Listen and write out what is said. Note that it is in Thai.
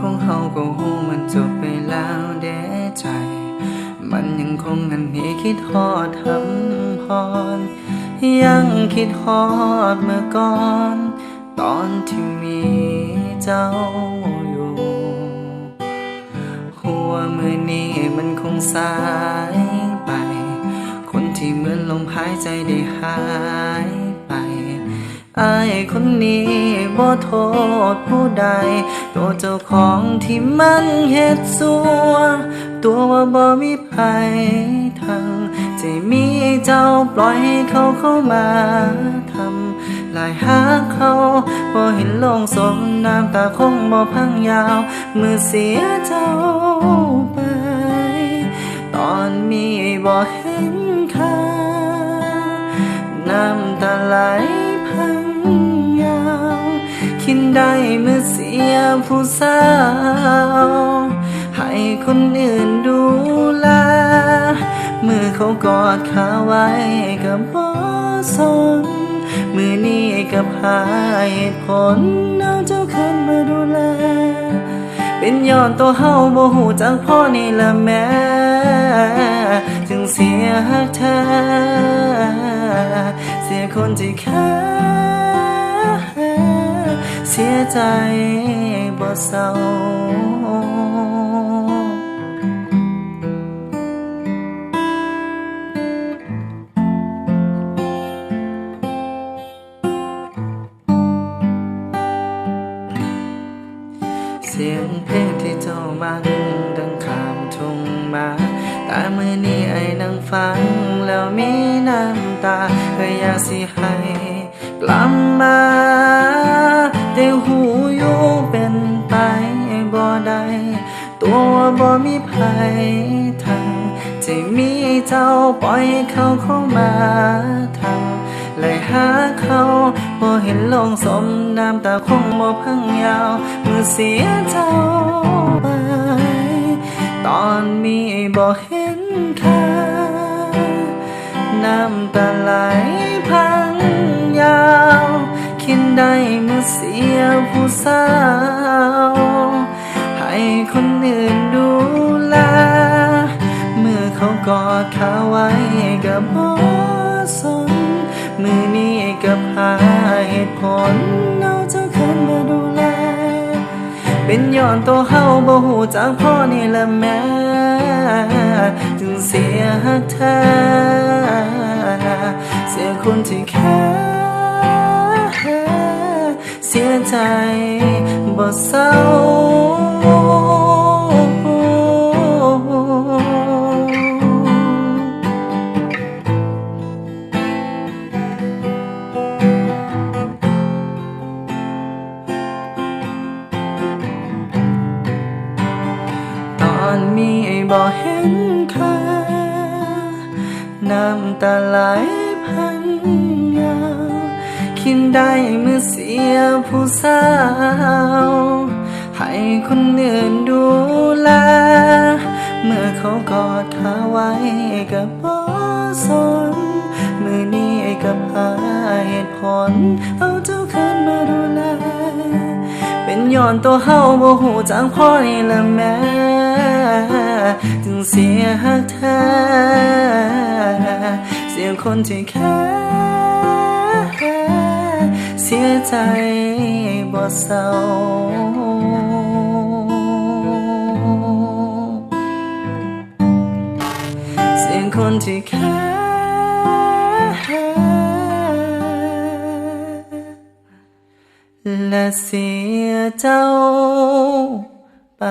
ของเฮาก็หูมันจบไปแล้วเด้ใจ มันยังคงอันนี้คิดฮอดทำพร ยังคิดฮอดเมื่อก่อน ตอนที่มีเจ้าอยู่หัวมือนี้มันคงสายไป คนที่เหมือนลมหายใจได้หายไปไอายคนนี้ บ่โทษผู้ใด ตัวเจ้าของที่มันเฮ็ดสัว ตัวว่าบ่มีภัยทางใจมีเจ้าปล่อยให้เขาเข้ามาทำลายหาเขาบ่เห็นลงสมน้ำตาคงบ่พังยาวเมื่อเสียเจ้าไป ตอนมีบ่เห็น คิดได้เมื่อเสียผู้สาว ให้คนอื่นดูแลเมื่อเขากอดขาไว้กับบ่สนมือนี้กับหาเหตุผลเอาเจ้าคืนมาดูแล เป็นย้อนตัวเฮาบ่หูจักพ่อนี่ละแม่จึงเสียหักแท้เสียคนที่แค่ เสียใจบ่เศร้าเสียงเพลงที่เจ้ามักดังขามทุ่งมาแต่มือนี้ไอ้นั่งฟัง แล้วมีน้ำตาก็อยากสิให้กลับมา แต่หูอยู่เป็นไปบ่ได้ตัวบ่มีภัยทางจะมีเจ้าปล่อยเขาเข้ามาทางเลยหาเขาบ่เห็นลงสมน้ำตาคงบ่พังยาวเมื่อเสียเจ้าไปตอนมีบ่เห็นค่าน้ำตาไหลพังยาว คิดได้เมื่อเสียผู้สาว ให้คนอื่นดูแล เมื่อเขากอดขาไว้กับบ่สนมือนี้กับหาเหตุผลเอาเจ้าคืนมาดูแล เป็นย้อนตัวเฮาบ่หูจักพ่อนี่ละแม่จึงเสียหักแท้เสียคนที่แค่ ใจบ่เศร้าตอนมีไอ้บ่เห็นค่าน้ำตาไหลพัน คิดได้เมื่อเสียผู้สาว ให้คนอื่นดูแล เมื่อเขากอดขาไว้กับบ่สนมือนี้กับหาเหตุผล เอาเจ้าคืนมาดูแล เป็นย้อนตัวเฮาบ่หูจักพ่อนี่ละแม่จึงเสียหักแท้เสียคนที่แค่ สียใจบ่เศร้าเสียงคนที่แค่และเสียเจ้าไป